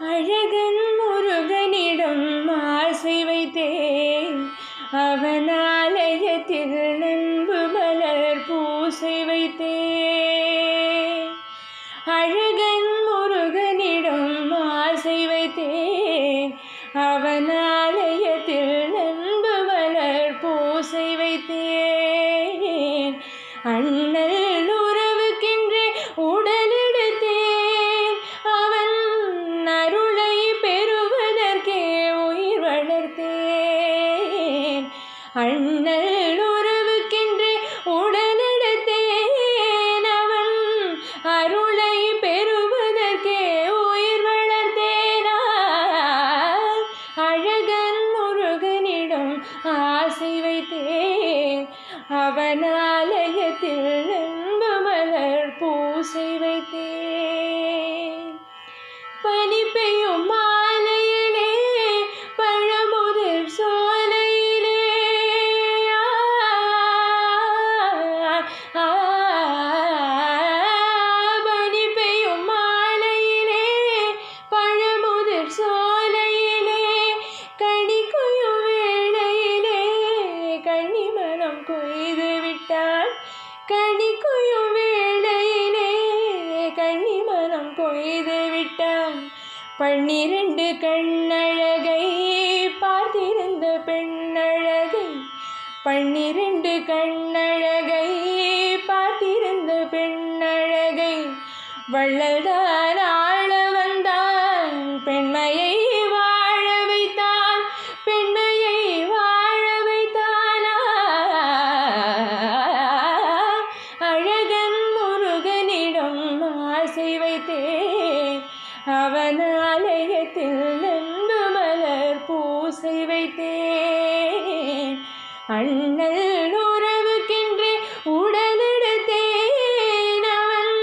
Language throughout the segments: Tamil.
அழகன் முருகனிடம் ஆசை அண்ணல் உறவுக்கென்று உடலெடுத்தேன் அவன். அருளை பெறுவதற்கே உயிர் வளர்த்தேனார் அழகன் முருகனிடம் ஆசை வைத்தேன். அவன் கனிமனம் கொய்து விட்டான் கனி கொய்யும் வேளையிலே மனம் கொய்து விட்டான் பன்னிரண்டு கண்ணழகை பார்த்திருந்த பெண்ணழகை பன்னிரண்டு கண்ணழகை பார்த்திருந்த பெண்ணழகை வள்ளல்தான் ஆள வந்தான் பெண்மையை அவனாலயத்தில் நின்று மலர் பூசை வைத்தேன் அண்ணல் உறவுக்கின்றே உடலெடுத்தேன் அவன்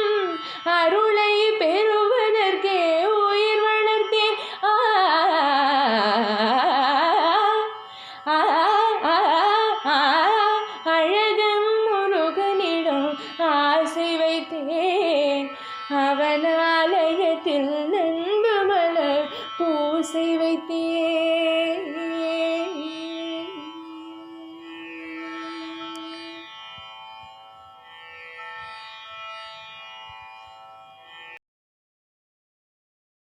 அருளை பெறுவதற்கே உயிர் வளர்த்தேன் அழகம் முருகனிடம் ஆசை வைத்தேன்